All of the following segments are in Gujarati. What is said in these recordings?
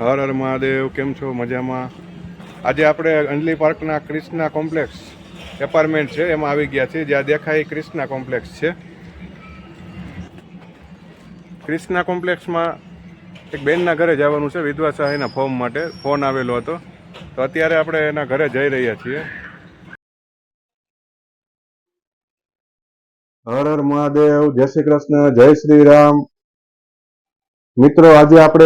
હર હર મહાદેવ, કેમ છો? મજામાં? આજે આપણે અંજલી પાર્કના ક્રિષ્ના કોમ્પ્લેક્સ એપાર્ટમેન્ટ છે, એમાં આવી ગયા છે જ્યાં દેખાય ક્રિષ્ના કોમ્પ્લેક્સ છે. ક્રિષ્ના કોમ્પ્લેક્સમાં એક બેનના ઘરે જવાનું છે, વિધવા સહાયના ફોર્મ માટે. ફોન આવેલો હતો. તો અત્યારે આપણે એના ઘરે જઈ રહ્યા છીએ. હર હર મહાદેવ, જય શ્રી કૃષ્ણ, જય શ્રી રામ. મિત્રો, આજે આપણે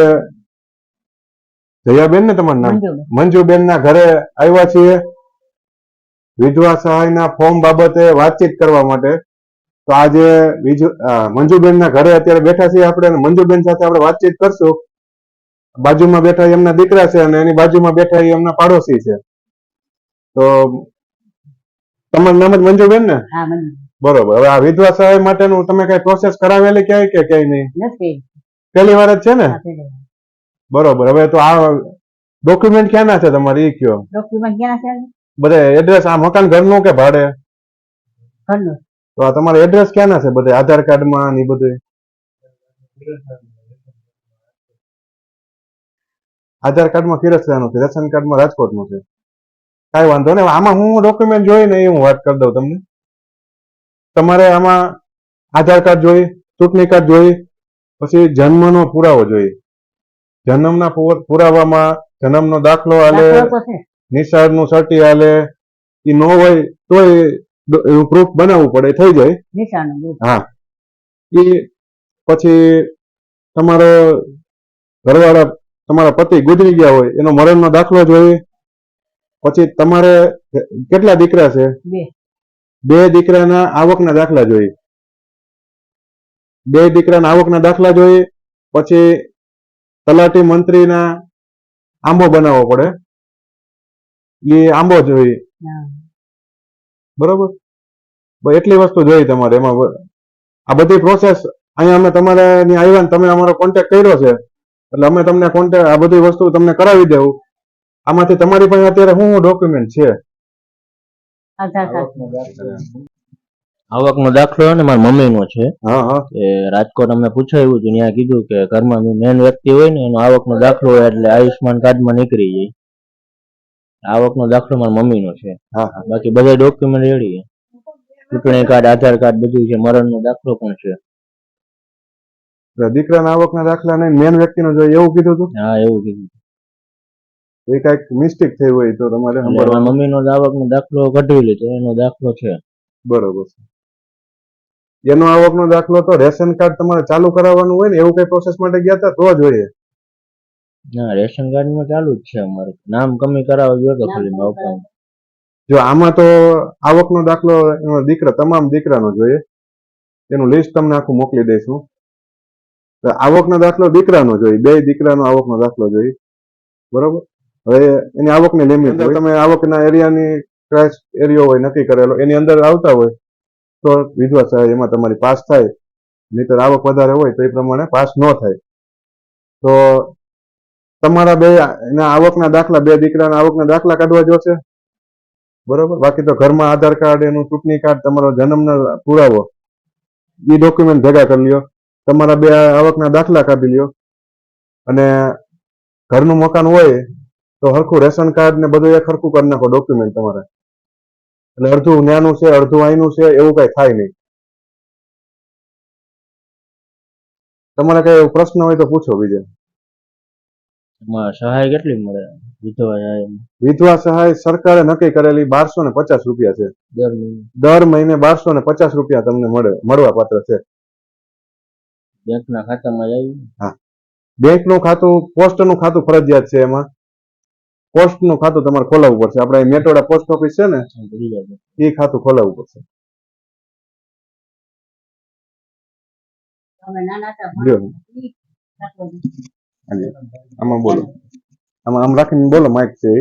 જયાબેન ને તમારું નામ? મંજુબેન. ના ઘરે આવ્યા છીએ. વિધવા સહાયના ફોર્મ બાબતે વાતચીત કરવા માટે. તો આજે મંજુબેન ના ઘરે અત્યારે બેઠા છીએ આપણે મંજુબેન સાથે આપણે વાતચીત કરશું. બાજુમાં બેઠા એમના દીકરા છે અને એની બાજુમાં બેઠા એમના પાડોશી છે. તો તમારું નામ જ મંજુબેન. ને બરોબર. હવે આ વિધવા સહાય માટેનું તમે કઈ પ્રોસેસ કરાવેલી ક્યાંય કે ક્યાંય નહીં? પહેલી વાર જ છે ને? બરોબર. હવે તો આ ડોક્યુમેન્ટ ક્યાંના છે તમારે? એ કયો? ડોક્યુમેન્ટ ક્યાં છે? બધે એડ્રેસ આ મકાન ઘરનું કે ભાડે? ઘરનું. તો આ તમારે એડ્રેસ ક્યાંના છે બધે? આધાર કાર્ડમાં ને બધે? આધાર કાર્ડમાં કિરસરાનું છે રેશન કાર્ડમાં રાજકોટનું છે. કાંઈ વાંધો નહીં. આમાં હું ડોક્યુમેન્ટ જોઈને એ હું વાત કરી દઉં તમને. તમારે આમાં આધાર કાર્ડ જોઈ ચૂંટણી કાર્ડ જોઈ પછી જન્મનો પુરાવો જોઈ. જન્મના પુર- પુરાવામાં જન્મનો દાખલો આલે તો નિશાળનું સર્ટી આલે એ ન હોય તોય એનું પ્રૂફ બનાવવું પડે થઈ જાય. હા. એ પછી તમારો ઘરવાળા તમારા પતિ ગુજરી ગયા હોય એનો મરણનો દાખલો જોઈએ પછી તમારે કેટલા દીકરા છે? બે. બે દીકરાના આવકના દાખલા જોઈએ બે દીકરાના આવકના દાખલા જોઈએ પછી તલાટી મંત્રીના આંબો બનાવવો પડે. એ આંબો જોઈએ બરોબર? એટલી વસ્તુ જોઈ તમારે. એમાં આ બધી પ્રોસેસ અહીંયા અમે તમારે આવ્યા ને તમે અમારો કોન્ટેક્ટ કર્યો છે. એટલે અમે તમને કોન્ટેક્ટ આ બધી વસ્તુ તમને કરાવી દેવું. આમાંથી તમારી પાસે અત્યારે શું શું ડોક્યુમેન્ટ છે આવકનો દાખલો ને મારા મમ્મીનો છે. હા હા. કે રાજકોટ અમે પૂછાયું હતું ત્યાં કીધું કે ઘરમાં મેન વ્યક્તિ હોય ને એનો આવકનો દાખલો હોય એટલે આયુષ્માન કાર્ડમાં નીકળી જાય. આવકનો દાખલો મારા મમ્મીનો છે. હા હા. બાકી બધા ડોક્યુમેન્ટ રેડી ચૂંટણી કાર્ડ આધાર કાર્ડ બધું છે મરણનો દાખલો પણ છે. દીકરાના આવકના દાખલા નહીં મેન વ્યક્તિનો જોઈએ એવું કીધું હતું હા એવું કીધું એ કાંઈક મિસ્ટેક થઈ હોય તો તમારે મમ્મી નો આવક મમ્મીનો આવકનો દાખલો કઢવી લીધો એનો દાખલો છે. બરોબર છે. એનો આવકનો દાખલો તો રેશન કાર્ડ તમારે ચાલુ કરાવવાનું હોય ને એવું કઈ પ્રોસેસ માટે ગયા હતા? તો જોઈએ ના રેશન કાર્ડમાં ચાલુ જ છે અમારે. નામ કમી કરાવવા ગયો તો ખાલી નોકરી જો આમાં તો આવકનો દાખલો એનો દીકરા તમામ દીકરાનો જોઈએ એનું લિસ્ટ તમને આખું મોકલી દઈશું. તો આવકનો દાખલો દીકરાનો જોઈએ બે દીકરાનો આવકનો દાખલો જોઈએ બરોબર? હવે એની આવકની લિમિટ તમે આવકના એરિયાની ક્રાઇસ એરિયો હોય નક્કી કરેલો. એની અંદર આવતા હોય. તો વિધવા સહાય એમાં તમારી પાસ થાય, નહીતર આવક વધારે હોય તો એ પ્રમાણે પાસ ન થાય. તો તમારા બે એના આવકના દાખલા, બે દીકરાના આવકના દાખલા કાઢવા જોશે? બરોબર? બાકી તો ઘરમાં આધાર કાર્ડ, એનું ચૂંટણી કાર્ડ, તમારો જન્મનો પુરાવો એ ડોક્યુમેન્ટ ભેગા કરી લ્યો. તમારા બે આવકના દાખલા કાઢી લ્યો. અને ઘરનું મકાન હોય તો હરખું રેશન કાર્ડ ને બધું એક હરખું કરી નાખો ડોક્યુમેન્ટ તમારે. એટલે અડધું ન્યાનું છે અડધું અહીંનું છે એવું કઈ થાય નહીં. તમારે કઈ પ્રશ્ન હોય તો પૂછો બીજા. સહાય કેટલી મળે? વિધવા સહાય. વિધવા સહાય સરકારે નક્કી કરેલી બારસો ને પચાસ રૂપિયા છે. દર મહિને. બારસો ને પચાસ રૂપિયા તમને મળે મળવા પાત્ર છે. બેંકના ખાતામાં આવી. બેંકનું ખાતું પોસ્ટનું ખાતું ફરજિયાત છે એમાં. પોસ્ટનું ખાતું તમારે ખોલાવવું પડશે. આપણે મેટોડા પોસ્ટ ઓફિસ છે ને એ ખાતું ખોલાવવું પડશે. આમાં બોલો. આમાં આમ રાખીને બોલો માઇક છે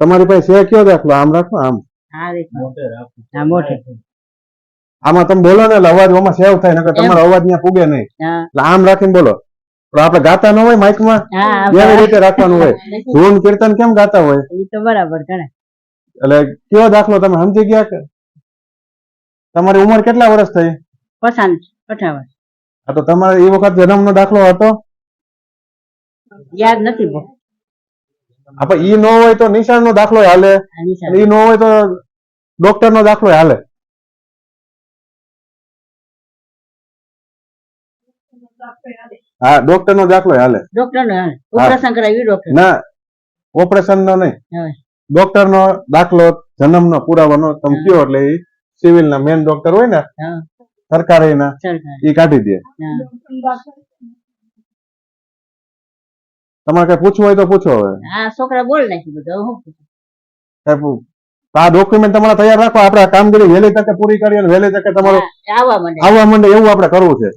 તમારી પાસે છે કયો દાખલો? આમ રાખો આમ. આમાં તમે બોલો ને એટલે અવાજ આમાં સેવ થાય નકર તમારો અવાજ ત્યાં પૂગે નહીં. એટલે આમ રાખીને બોલો. આપણે ગાતા ન હોય માઇકમાં? એવી રીતે રાખવાનું હોય. ધૂન કીર્તન કેમ ગાતા હોય? તો બરાબર કરે એટલે કેવો દાખલો તમે સમજી ગયા કે? તમારી ઉંમર કેટલા વર્ષ થઈ? પસંદ અઠાવન. આ તો તમારે એ વખત જન્મનો દાખલો હતો? યાદ નથી આપણે ઈ ન હોય તો નિશાળ નો દાખલો હાલે. ઈ ન હોય તો ડોક્ટર નો દાખલો હાલે. હા ડોક્ટર નો દાખલો હાલે. ડોક્ટર નો ઓપરેશન કરાવ્યું ડોક્ટર ના ઓપરેશન નો નહીં. ડોક્ટર નો દાખલો જન્મ નો પુરાવાનો તમે કયો એટલે એ સિવિલ ના મેન ડોક્ટર હોય ને સરકારે ના સરકાર. કાઢી દે. તમારે કઈ પૂછવું હોય તો પૂછો હવે. છોકરા બોલ નાખી બધું આ ડોક્યુમેન્ટ તમારે તૈયાર રાખો. આપણે આ કામગીરી વહેલી તકે પૂરી કરી અને વહેલી તકે તમારો આવવા માંડે. એવું આપણે કરવું છે.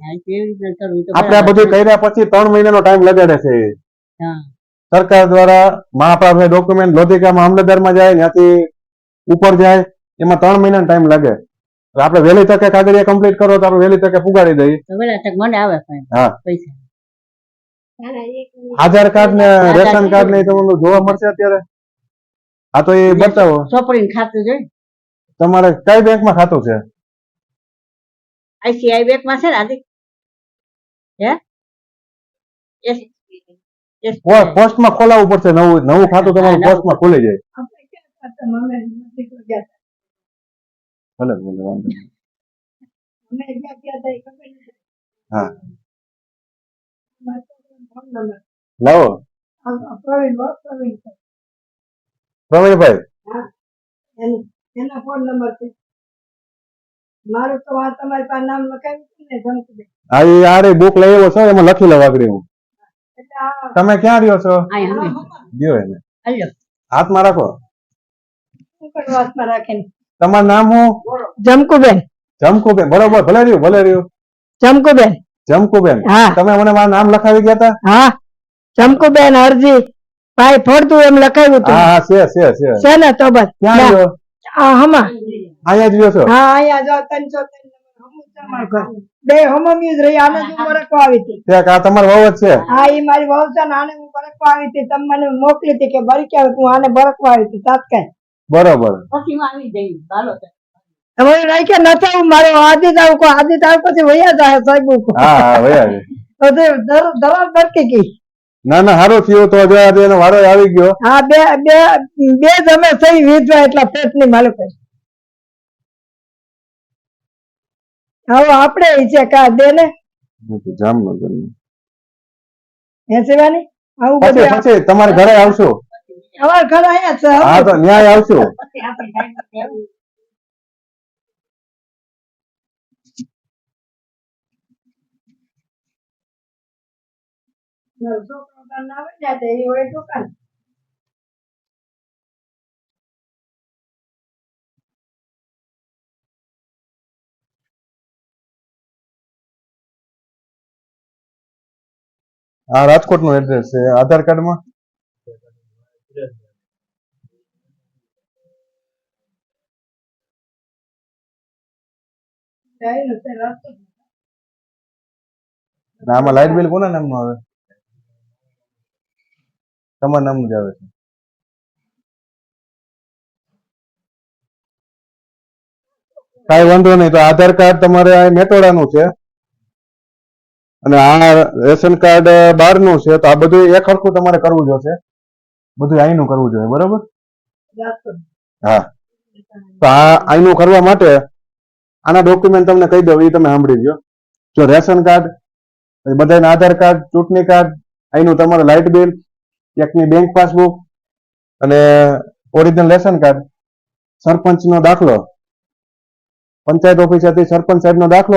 તો આપણે આ બધું કર્યા પછી ત્રણ મહિનાનો ટાઈમ લગાડે છે. સરકાર દ્વારા મહાપ્રાપ્ત ડોક્યુમેન્ટ લોધિકા મામલતદારમાં જાય ત્યાંથી ઉપર જાય એમાં ત્રણ મહિનાનો ટાઈમ લાગે. તો આપણે વહેલી તકે કાગળિયા કમ્પ્લીટ કરો તો આપણે વહેલી તકે પુગાડી દઈએ. તો વેલા તક મને આવે ફાઈન. હા. પૈસા. આધાર કાર્ડ ને રેશન કાર્ડ. ને તમને જોવા મળશે અત્યારે. હા તો એ બતાવો. ચોપડીને ખાતું છે. તમારે કઈ બેંકમાં ખાતું છે? આઈસીઆઈ બેંકમાં છે ને આદિ હે? એસ પોસ્ટમાં પોસ્ટમાં ખોલાવવું પડશે નવું નવું ખાતું તમારું પોસ્ટમાં પોસ્ટમાં ખુલી જાય. ભલે ભલે વાંધો. હા. લાવો. પ્રવીણભાઈ. એના ફોન નંબર છે. મારું તો આ તમારી પાસે નામ લખાવ્યું ને જંકબેન આ ઈ બુક લઈ આવ્યો છો એમાં લખી લો આગળ હું તમે ક્યાં રહ્યો છો? ગયો એને. હાથમાં રાખો. હાથમાં તમારું નામ હું? જમકુબેન. જમકુબેન. બરોબર ભલે રહ્યું ભલે રહ્યું. જમકુબેન. જમકુબેન. હા. તમે મને મારું નામ લખાવી ગયા હતા હા. જમકુબેન અરજી. ભાઈ ફરતું એમ લખાયું હા હતું હા છે છે છે. છે ને તો બસ. ક્યાં ના, આ હમા. આયા જ છો? હા આયા જો. તન છો ઘર. બે હમમી જ રહી. આને હું બરકવા આવી હતી. ત્યાં આ તમારો વહુ છે? હા ઈ મારી વહુ છે આને હું બરકવા આવી હતી. તમ મને મોકલી હતી કે બરકે આવે હું આને બરકવા આવી હતી તાત્કાલિક. બરોબર. પછી હું આવી જઈ હાલો તમારે રાખ્યા નથી આવું મારે આદિત આવું કો આદિત આવું પછી વયા જાય સાહેબ હા. હા વયા છે. દરરોજ બરકે ગઈ. ના ના હારો થયો તો જો આજે એનો વારો આવી ગયો. હા બે બે બે તમે સહી વીજવા એટલા પેટની માલિક હવે આપણે ઈચ્છે કા દે ને? જામનગર હે સેવાની આવું બધું પછી તમારે ઘરે આવશું? અમારા ઘરે અહીંયા છે હા. તો ન્યાય આવશું. છોકરો તને આવે ને તે ઈ હોય દુકાન આ રાજકોટનું એડ્રેસ છે. આધાર કાર્ડમાં? માં આમાં લાઇટ બિલ કોના નામનું આવે? તમારા નામ જ આવે છે? કઈ વાંધો નહીં, તો આધાર કાર્ડ તમારે આ મેટોડાનું છે. અને આ રેશન કાર્ડ બહારનું છે, તો આ બધું એક હરખું તમારે કરવું જોશે. બધું અહીંનું કરવું જોઈએ, બરોબર? હા. તો આ અહીંનું કરવા માટે આના ડોક્યુમેન્ટ તમને કહી દઉં એ તમે સાંભળી દો જો રેશન કાર્ડ બધાના આધાર કાર્ડ, ચૂંટણી કાર્ડ, અહીંનું તમારું લાઇટ બિલ એકની બેંક પાસબુક અને ઓરિજિનલ રેશન કાર્ડ સરપંચનો દાખલો. પંચાયત ઓફિસેથી સરપંચ સાહેબનો દાખલો